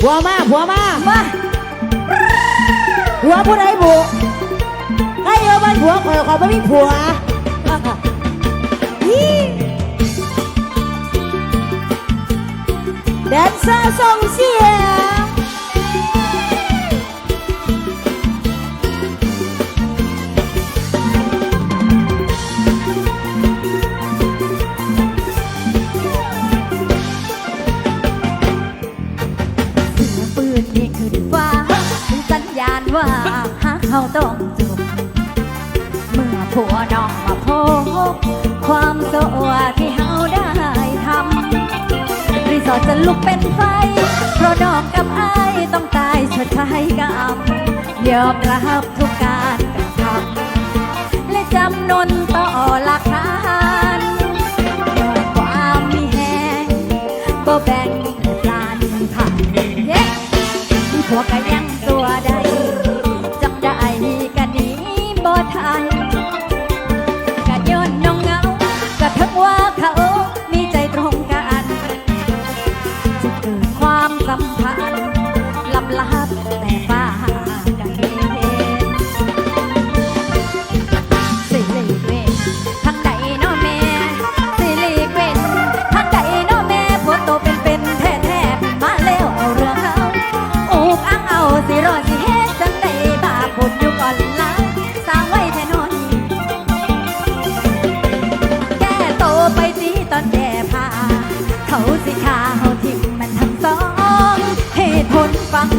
ผัวมาผัวมามาผัวผู้ใดบุให้เออมันผัวคอยคอยไม่มีผัวฮี่แดนเซอร์ส่งเสียง เขาต้องจบเมื่อผัวน้องมาพบความโสวที่เฮาได้ทำรีสอร์ทจะลุกเป็นไฟ เพราะน้องกับไอ้ต้องตายชดใช้กรรมยอมรับทุกการกระทำและจำนนต่อหลักฐานด้วยความมีแหงบ่แบ่งปลานผ่านเย้ผัวก็ยั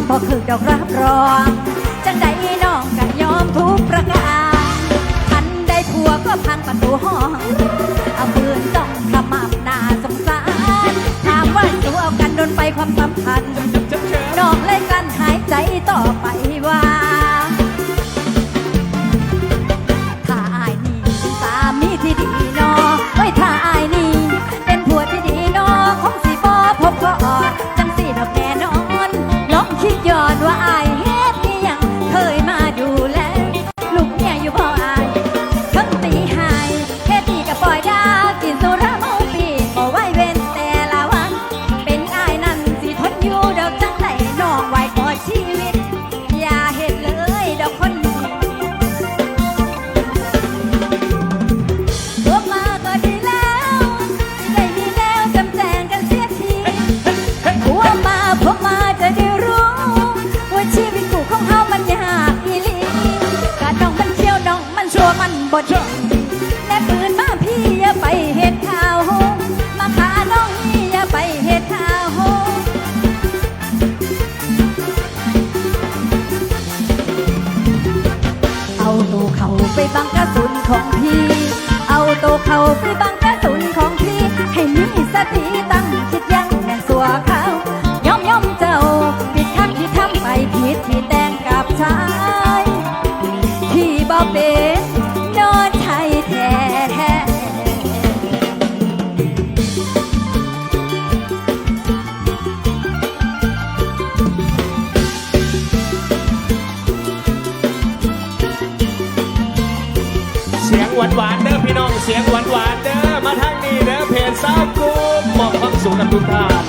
บ่คือดอกรับรอง จังใดน้องก็ยอมทุกประการทันได้ผัวก็พังประตูห้อง น้องมันชัวมันบดและปืนมาพี่อย่าไปเห็ดข่าวโฮมาขาน้องนี่อย่าไปเห็ดข่าวโฮเอาตัวเขาไปบังกระสุนของพี่ เอาตัวเขาไปบังกระสุน หวานหวานเด้อพี่น้องเสียงหวานหวานเด้อมาทางนี้เด้อเพลงสาวกรุ๊ปมอบความสุขกับทุกท่าน